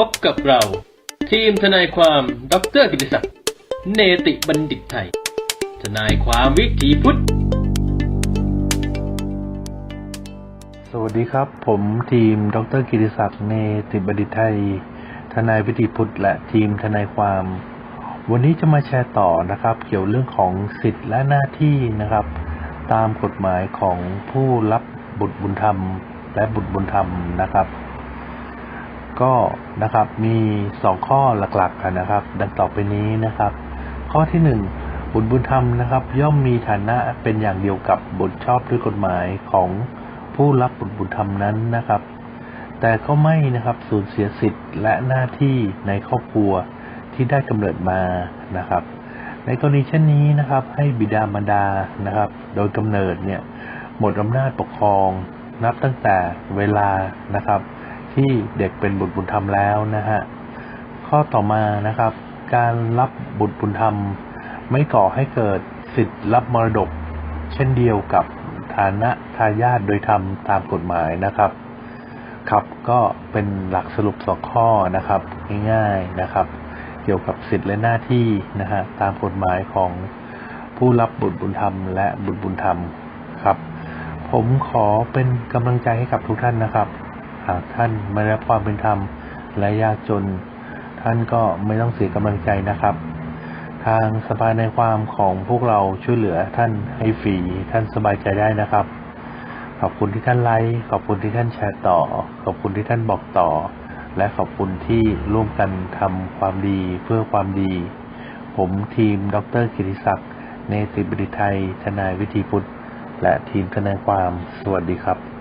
พบกับเรา ทีมทนายความดรกิติศักดิ์เนติบัณฑิตไทย ทนายความวิถีพุทธ สวัสดีครับ ผมทีมดรกิติศักดิ์เนติบัณฑิตไทย ทนายวิธีพุทธและทีมทนายความ วันนี้จะมาแชร์ต่อนะครับ เกี่ยวเรื่องของสิทธิและหน้าที่นะครับ ตามกฎหมายของผู้รับบุตรบุญธรรม และบุตรบุญธรรมนะครับ ก็นะครับมีสองข้อหลักๆกันนะครับ ดังต่อไปนี้นะครับ ข้อที่หนึ่งบุตรบุญธรรมนะครับ ย่อมมีฐานะเป็นอย่างเดียวกับบุตรชอบด้วยกฎหมายของผู้รับบุตรบุญธรรมนั้นนะครับ แต่ก็ไม่นะครับสูญเสียสิทธิ์และหน้าที่ในครอบครัวที่ได้กำเนิดมานะครับ ในกรณีเช่นนี้นะครับ ให้บิดามารดานะครับ โดยกำเนิดเนี่ยหมดอำนาจปกครองนับตั้งแต่เวลานะครับ ที่เด็กเป็นบุตรบุญธรรมแล้วนะฮะข้อต่อมานะครับ การรับบุตรบุญธรรม ไม่ก่อให้เกิดสิทธิ์รับมรดก เช่นเดียวกับฐานะทายาทโดยธรรมตามกฎหมายนะครับ ครับก็เป็นหลักสรุปสองข้อนะครับ ง่ายๆนะครับ เกี่ยวกับสิทธิและหน้าที่นะฮะตามกฎหมายของผู้รับบุตรบุญธรรม และบุตรบุญธรรมครับ ผมขอเป็นกำลังใจให้กับทุกท่านนะครับ หากท่านไม่ได้รับความเป็นธรรมและยากจน ท่านก็ไม่ต้องเสียกำลังใจนะครับ ทางสภาในความของพวกเราช่วยเหลือท่านให้ฟรีท่านสบายใจได้นะครับ ขอบคุณที่ท่านไลค์ขอบคุณที่ท่านแชร์ต่อ ขอบคุณที่ท่านบอกต่อ และขอบคุณที่ร่วมกันทำความดีเพื่อความดี ผมทีมดรกิติศักดิ์เนติบดิไทยทนายวิธีพุทธและทีมทนายความสวัสดีครับ